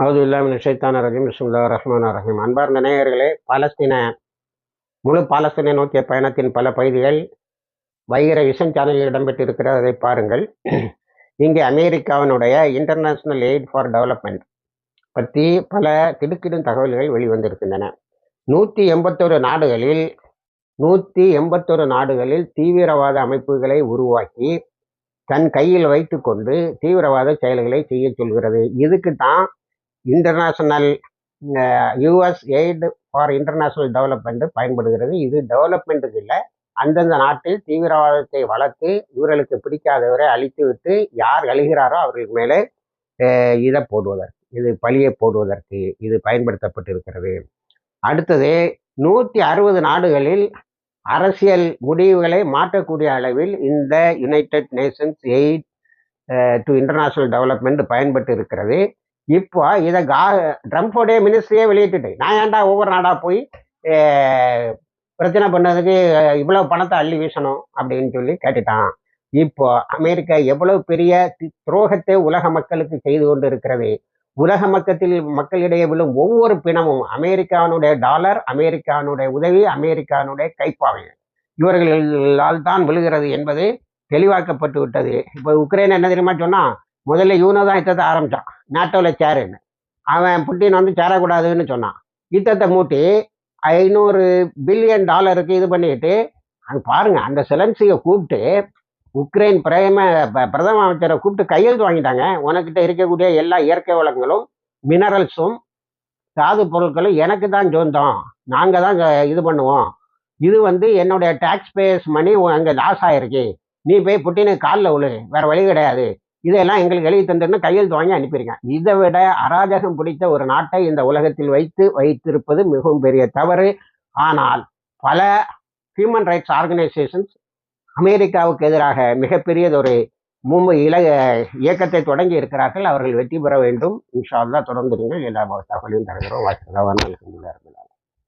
அவது இல்லாமல் நிஷைத்தான ரஹீம் பிஸ்முல்லா ரஹ்மான் ரஹீம். அன்பார்ந்த நேயர்களே பாலஸ்தீன முழு பாலஸ்தீனை நோக்கிய பயணத்தின் பல பகுதிகள் வைகிற விஷன் சேனலில் இடம்பெற்றிருக்கிறது. அதை பாருங்கள். இங்கே அமெரிக்காவினுடைய இன்டர்நேஷ்னல் எய்ட் ஃபார் டெவலப்மெண்ட் பற்றி பல திடுக்கிடும் தகவல்கள் வெளிவந்திருக்கின்றன. நூற்றி எண்பத்தொரு நாடுகளில் நூற்றி எண்பத்தொரு நாடுகளில் தீவிரவாத அமைப்புகளை உருவாக்கி தன் கையில் வைத்துக்கொண்டு தீவிரவாத செயல்களை செய்ய சொல்கிறது. இதுக்கு தான் international US aid for international development பயன்படுகிறது. இது டெவலப்மெண்ட்டுக்கு இல்லை. அந்தந்த நாட்டில் தீவிரவாதத்தை வளர்த்து இவர்களுக்கு பிடிக்காதவரை அழித்து விட்டு யார் அழுகிறாரோ அவர்களுக்கு மேலே இதை போடுவதற்கு இது பழியை போடுவதற்கு இது பயன்படுத்தப்பட்டிருக்கிறது. அடுத்தது நூற்றி அறுபது நாடுகளில் அரசியல் முடிவுகளை மாற்றக்கூடிய அளவில் இந்த United Nations aid to international development பயன்பட்டு இருக்கிறது. இப்போ இதை கா ட்ரம்ப்போடைய மினிஸ்ட்ரியே வெளியிட்டுட்டு. நான் ஏன்டா ஒவ்வொரு நாடாக போய் பிரச்சனை பண்ணதுக்கு இவ்வளோ பணத்தை அள்ளி வீசணும் அப்படின்னு சொல்லி கேட்டுட்டான். இப்போ அமெரிக்கா எவ்வளவு பெரிய துரோகத்தை உலக மக்களுக்கு செய்து கொண்டு இருக்கிறது உலக மக்கத்தில் மக்களிடையே விழும் ஒவ்வொரு பிணமும் அமெரிக்கானுடைய டாலர் அமெரிக்கானுடைய உதவி அமெரிக்கானுடைய கைப்பாவை. இவர்களால் தான் விழுகிறது என்பது தெளிவாக்கப்பட்டு விட்டது இப்போ உக்ரைன் என்ன தெரியுமா சொன்னால் முதல்ல இவனை தான் யுத்தத்தை ஆரம்பித்தான் நாட்டோவில் சேருன்னு அவன் புட்டின் வந்து சேரக்கூடாதுன்னு சொன்னான். யுத்தத்தை மூட்டி ஐநூறு பில்லியன் டாலருக்கு இது பண்ணிக்கிட்டு அங்கே பாருங்கள் அந்த செலன்சியை கூப்பிட்டு உக்ரைன் பிரேம பிரதம அமைச்சரை கூப்பிட்டு கையெழுத்து வாங்கிட்டாங்க. உனக்கிட்ட இருக்கக்கூடிய எல்லா இயற்கை வளங்களும் மினரல்ஸும் தாது பொருட்களும் எனக்கு தான் சொந்தம். நாங்கள் தான் இது பண்ணுவோம். இது வந்து என்னுடைய டேக்ஸ் பேஸ் மணி அங்கே லாஸ் ஆகிருக்கு நீ போய் புட்டினு காலில் உழு. வேறு வழி கிடையாது. இதையெல்லாம் எங்களுக்கு எழுதி தந்துன்னு கையெழுத்து வாங்கி அனுப்பியிருக்கேன் இதை விட அராஜகம் பிடித்த ஒரு நாட்டை இந்த உலகத்தில் வைத்து வைத்திருப்பது மிகவும் பெரிய தவறு. ஆனால் பல ஹியூமன் ரைட்ஸ் ஆர்கனைசேஷன்ஸ் அமெரிக்காவுக்கு எதிராக மிகப்பெரியதொரு மும்பை இல இயக்கத்தை தொடங்கி இருக்கிறார்கள். அவர்கள் வெற்றி பெற வேண்டும். இன்ஷா அல்லா தொடர்ந்துருங்கள் எல்லா தகவலையும் தருகிறோம். வாய்ப்பு